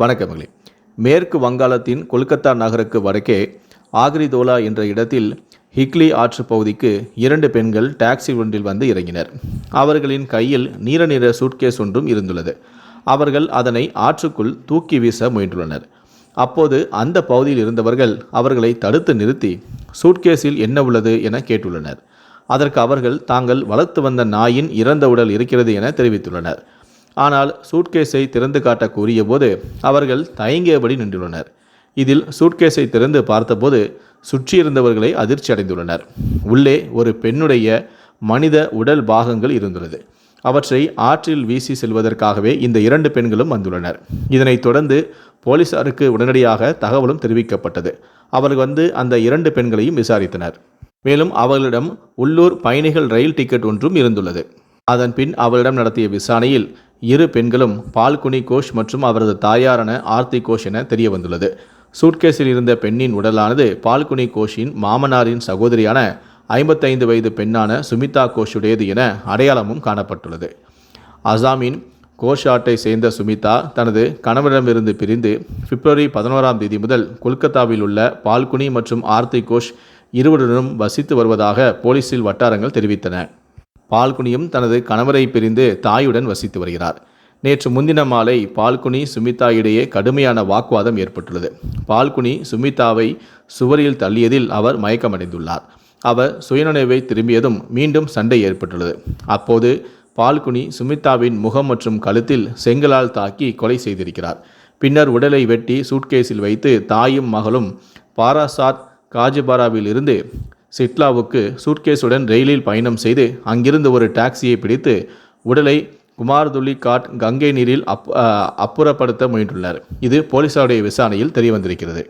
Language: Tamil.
வணக்கங்களே மேற்கு வங்காளத்தின் கொல்கத்தா நகருக்கு வடக்கே ஆக்ரிதோலா என்ற இடத்தில் ஹிக்லி ஆற்று பகுதிக்கு இரண்டு பெண்கள் டாக்ஸி ஒன்றில் வந்து இறங்கினர். அவர்களின் கையில் நீல நிற சூட்கேஸ் ஒன்றும் இருந்துள்ளது. அவர்கள் அதனை ஆற்றுக்குள் தூக்கி வீச முயன்றுள்ளனர். அப்போது அந்த பகுதியில் இருந்தவர்கள் அவர்களை தடுத்து நிறுத்தி சூட்கேஸில் என்ன உள்ளது என கேட்டுள்ளனர். அதற்கு அவர்கள் தாங்கள் வளர்த்து வந்த நாயின் இறந்த உடல் இருக்கிறது என தெரிவித்துள்ளனர். ஆனால் சூட்கேஸை திறந்து காட்ட கூறியபோது அவர்கள் தயங்கியபடி நின்றுள்ளனர். இதில் சூட்கேஸை திறந்து பார்த்தபோது சுற்றியிருந்தவர்களை அதிர்ச்சி அடைந்துள்ளனர். உள்ளே ஒரு பெண்ணுடைய மனித உடல் பாகங்கள் இருந்துள்ளது. அவற்றை ஆற்றில் வீசி செல்வதற்காகவே இந்த இரண்டு பெண்களும் வந்துள்ளனர். இதனைத் தொடர்ந்து போலீசாருக்கு உடனடியாக தகவலும் தெரிவிக்கப்பட்டது. அவர்கள் வந்து அந்த இரண்டு பெண்களையும் விசாரித்தனர். மேலும் அவர்களிடம் உள்ளூர் பயணிகள் ரயில் டிக்கெட் ஒன்றும் இருந்துள்ளது. அதன் பின் அவரிடம் நடத்திய விசாரணையில் இரு பெண்களும் பால்குனி கோஷ் மற்றும் அவரது தாயாரான ஆர்த்தி கோஷ் என தெரிய வந்துள்ளது சூட்கேஸில் இருந்த பெண்ணின் உடலானது பால்குனி கோஷின் மாமனாரின் சகோதரியான ஐம்பத்தைந்து வயது பெண்ணான சுமிதா கோஷுடையது என அடையாளமும் காணப்பட்டுள்ளது. அசாமின் கோஷாட்டை சேர்ந்த சுமிதா தனது கணவரிடமிருந்து பிரிந்து பிப்ரவரி பதினோராம் தேதி முதல் கொல்கத்தாவில் உள்ள பால்குனி மற்றும் ஆர்த்தி கோஷ் இருவருடனும் வசித்து வருவதாக போலீசில் வட்டாரங்கள் தெரிவித்தன. பால்குனியும் தனது கணவரை பிரிந்து தாயுடன் வசித்து வருகிறார். நேற்று முன்தின மாலை பால்குனி சுமிதா இடையே கடுமையான வாக்குவாதம் ஏற்பட்டுள்ளது. பால்குனி சுமிதாவை சுவரில் தள்ளியதில் அவர் மயக்கமடைந்துள்ளார். அவர் சுயநினைவை திரும்பியதும் மீண்டும் சண்டை ஏற்பட்டுள்ளது. அப்போது பால்குனி சுமிதாவின் முகம் மற்றும் கழுத்தில் செங்கலால் தாக்கி கொலை செய்திருக்கிறார். பின்னர் உடலை வெட்டி சூட்கேஸில் வைத்து தாயும் மகளும் பாராசாத் காஜிபாராவில் இருந்து சிட்லாவுக்கு சூட்கேஸுடன் ரயிலில் பயணம் செய்து அங்கிருந்து ஒரு டாக்ஸியை பிடித்து உடலை குமார்துல்லி காட் கங்கை நீரில் அப் அப்புறப்படுத்த முயன்றுள்ளார். இது போலீசாருடைய விசாரணையில் தெரியவந்திருக்கிறது.